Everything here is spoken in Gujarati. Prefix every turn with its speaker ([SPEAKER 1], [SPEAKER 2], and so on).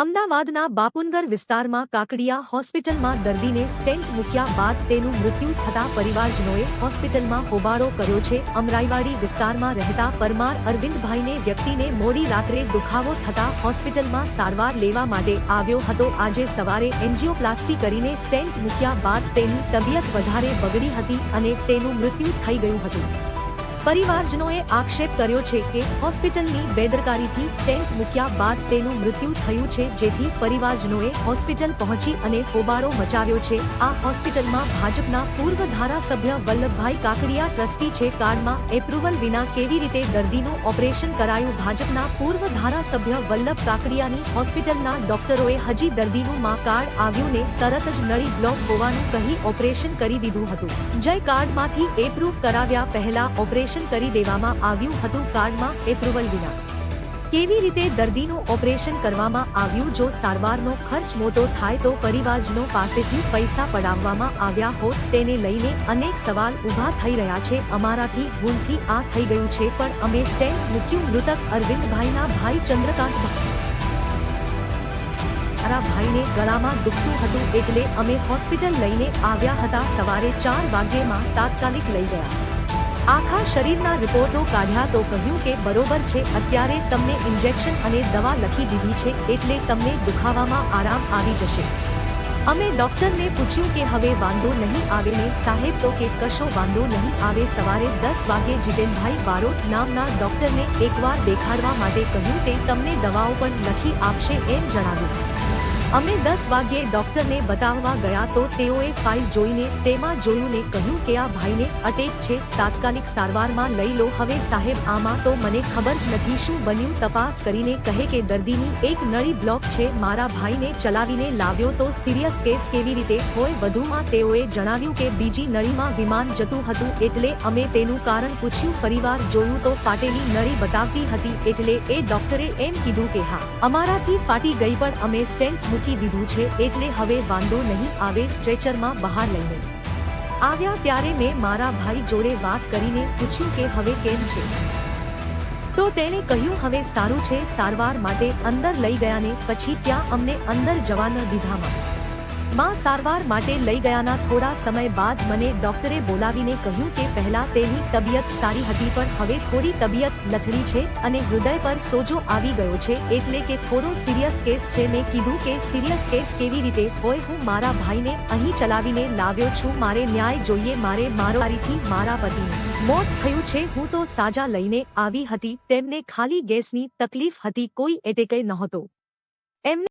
[SPEAKER 1] અમદાવાદના બાપુનગર વિસ્તારમાં કાકડિયા હોસ્પિટલમાં દર્દીને સ્ટેન્ટ મૂક્યા બાદ તેનું મૃત્યુ થતા પરિવારજનોએ હોસ્પિટલમાં હોબાળો કર્યો છે. અમરાઈવાડી વિસ્તારમાં રહેતા પરમાર અરવિંદભાઈને વ્યક્તિને મોડી રાત્રે દુખાવો થતા હોસ્પિટલમાં સારવાર લેવા માટે આવ્યો હતો. આજે સવારે એન્જિયોપ્લાસ્ટી કરીને સ્ટેન્ટ મૂક્યા બાદ તેની તબિયત વધારે બગડી હતી અને તેનું મૃત્યુ થઈ ગયું હતું. પરિવારજનોએ આક્ષેપ કર્યો છે કે હોસ્પિટલની બેદરકારીથી સ્ટેન્ટ મૂક્યા બાદ તેનું મૃત્યુ થયું છે, જેથી પરિવારજનોએ હોસ્પિટલ પહોંચી અને હોબાળો મચાવ્યો છે. આ હોસ્પિટલમાં ભાજપના પૂર્વ ધારાસભ્ય વલ્લભભાઈ કાકડિયા ટ્રસ્ટી છે. કાર્ડમાં એપ્રુવલ વિના કેવી રીતે દર્દીનું ઓપરેશન કરાયું? ભાજપના પૂર્વ ધારાસભ્ય વલ્લભ કાકડિયાની હોસ્પિટલના ડોક્ટરોએ હજી દર્દીનું માં કાર્ડ આવ્યું ને તરત જ નળી બ્લોક હોવાનું કહી ઓપરેશન કરી દીધું હતું. જય કાર્ડમાંથી એપ્રુવ કરાવ્યા પહેલા ઓપરેશન કરી દેવામાં આવ્યું હતું કાર્ડમાં એપ્રુવલ વિના. કેવી રીતે દર્દીનું ઓપરેશન કરવામાં આવ્યું જો સારવારનો ખર્ચ મોટો થાય તો પરિવારજનો પાસેથી પૈસા પડાવવામાં આવ્યા હોત તેને લઈને અનેક સવાલ ઊભા થઈ રહ્યા છે. અમારાથી ભૂલથી આ થઈ ગયું છે, પણ અમે સ્ટેન્ડ મૂક્યું મૃતક અરવિંદભાઈના ભાઈ ચંદ્રકાંત મારા ભાઈને ગળામાં દુખતું હતું એટલે અમે હોસ્પિટલ લઈને આવ્યા હતા. સવારે ચાર વાગ્યેમાં તાત્કાલિક લઈ ગયા. આખા શરીરના રિપોર્ટો કાઢ્યા તો કહ્યું કે બરોબર છે, અત્યારે તમને ઇન્જેક્શન અને દવા લખી દીધી છે, એટલે તમને દુખાવામાં આરામ આવી જશે. અમે ડોક્ટરને પૂછ્યું કે હવે વાંધો નહીં આવે ને, સાહેબ તો કે કશો વાંધો નહીં આવે, સવારે દસ વાગે જીતેનભાઈ બારોટ નામના ડોક્ટરને એકવાર દેખાડવા માટે કહ્યું તે તમને દવાઓ પણ લખી આપશે એમ જણાવ્યું. અમે દસ વાગ્યે ડોક્ટરને બતાવવા ગયા તો તેઓએ ફાઇલ જોઈને તેમાં જોયું ને કહ્યું કે આ ભાઈને અટેક છે, તાત્કાલિક સારવારમાં લઈ લો. હવે સાહેબ, આમાં તો મને ખબર જ નથી શું બન્યું. તપાસ કરીને કહે કે દર્દીની એક નળી બ્લોક છે. મારા ભાઈને ચલાવીને લાવ્યો તો સિરિયસ કેસ કેવી રીતે હોય વધુમાં તેઓએ જણાવ્યું કે બીજી નળીમાં વિમાન જતું હતું એટલે અમે તેનું કારણ પૂછ્યું. ફરીવાર જોયું તો ફાટેલી નળી બતાવતી હતી એટલે એ ડોક્ટરે એમ કીધું કે હા, અમારાથી ફાટી ગઈ પણ અમે સ્ટેન્ટ મૂકી દીધું છે એટલે હવે વાંધો નહીં આવે સ્ટ્રેચરમાં બહાર લઈને. આવ્યા ત્યારે મેં મારા ભાઈ જોડે વાત કરીને પૂછ્યું કે હવે કેમ છે? તો તેણે કહ્યું, હવે સારું છે, સારવાર માટે અંદર લઈ ગયા ને પછી ત્યાં અમને અંદર જવા ન દીધામાં. માં સારવાર માટે લઈ ગયાના થોડા સમય બાદ મને ડોક્ટરે બોલાવીને કહ્યું કે પહેલા તેની તબિયત સારી હતી, પણ હવે થોડી તબિયત લથડી છે અને હૃદય પર સોજો આવી ગયો છે, એટલે કે થોડો સિરિયસ કેસ છે. મેં કીધું કે સિરિયસ કેસ કેવી રીતે હોય, હું મારા ભાઈને અહીં ચલાવીને લાવ્યો છું. મારે ન્યાય જોઈએ, મારે મારોવારીથી મારા પતિ મોત થયું છે. હું તો સાજા લઈને આવી હતી. તેમને ખાલી ગેસની તકલીફ હતી, કોઈ એટેકે નહોતો. એમને